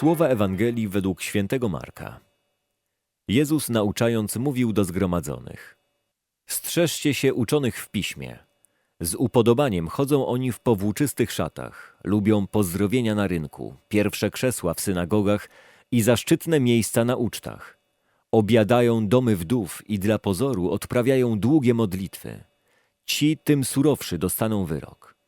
Słowa Ewangelii według świętego Marka. Jezus nauczając mówił do zgromadzonych. Strzeżcie się uczonych w piśmie. Z upodobaniem chodzą oni w powłóczystych szatach, lubią pozdrowienia na rynku, pierwsze krzesła w synagogach i zaszczytne miejsca na ucztach. Obiadają domy wdów i dla pozoru odprawiają długie modlitwy. Ci tym surowszy dostaną wyrok.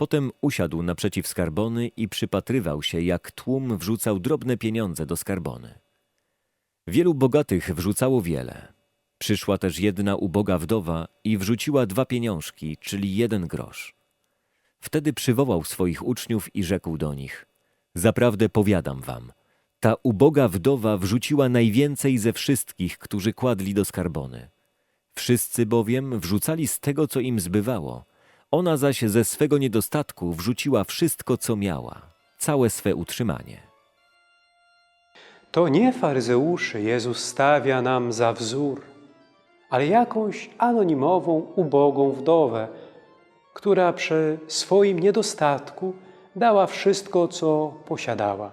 Potem usiadł naprzeciw skarbony i przypatrywał się, jak tłum wrzucał drobne pieniądze do skarbony. Wielu bogatych wrzucało wiele. Przyszła też jedna uboga wdowa i wrzuciła dwa pieniążki, czyli jeden grosz. Wtedy przywołał swoich uczniów i rzekł do nich: Zaprawdę powiadam wam, ta uboga wdowa wrzuciła najwięcej ze wszystkich, którzy kładli do skarbony. Wszyscy bowiem wrzucali z tego, co im zbywało. Ona zaś ze swego niedostatku wrzuciła wszystko, co miała, całe swe utrzymanie. To nie faryzeuszy Jezus stawia nam za wzór, ale jakąś anonimową, ubogą wdowę, która przy swoim niedostatku dała wszystko, co posiadała.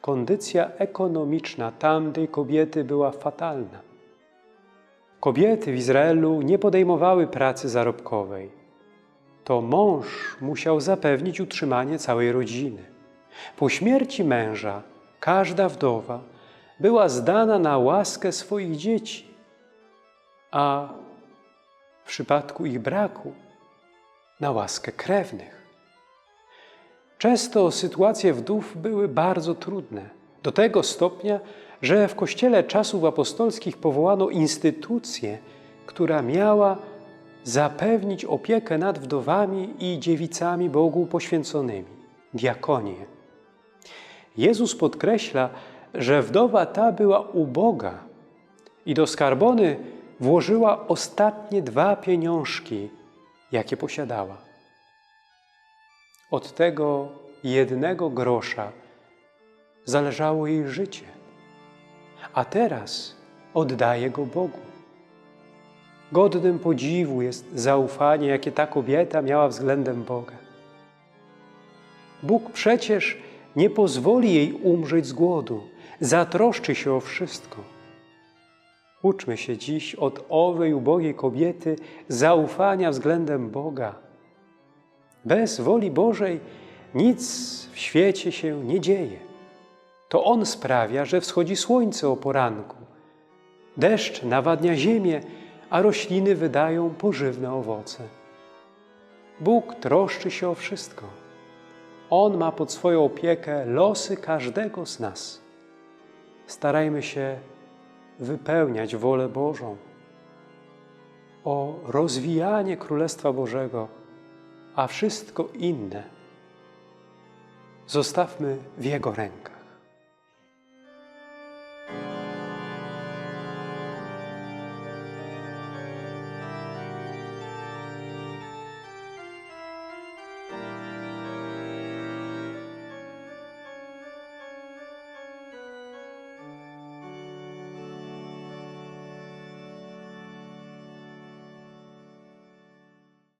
Kondycja ekonomiczna tamtej kobiety była fatalna. Kobiety w Izraelu nie podejmowały pracy zarobkowej. To mąż musiał zapewnić utrzymanie całej rodziny. Po śmierci męża każda wdowa była zdana na łaskę swoich dzieci, a w przypadku ich braku na łaskę krewnych. Często sytuacje wdów były bardzo trudne, do tego stopnia, że w kościele czasów apostolskich powołano instytucję, która miała zapewnić opiekę nad wdowami i dziewicami Bogu poświęconymi diakonię. Jezus podkreśla, że wdowa ta była uboga i do skarbony włożyła ostatnie dwa pieniążki, jakie posiadała. Od tego jednego grosza zależało jej życie, a teraz oddaje go Bogu. Godnym podziwu jest zaufanie, jakie ta kobieta miała względem Boga. Bóg przecież nie pozwoli jej umrzeć z głodu, zatroszczy się o wszystko. Uczmy się dziś od owej ubogiej kobiety zaufania względem Boga. Bez woli Bożej nic w świecie się nie dzieje. To On sprawia, że wschodzi słońce o poranku. Deszcz nawadnia ziemię, a rośliny wydają pożywne owoce. Bóg troszczy się o wszystko. On ma pod swoją opiekę losy każdego z nas. Starajmy się wypełniać wolę Bożą, o rozwijanie Królestwa Bożego, a wszystko inne zostawmy w Jego rękach.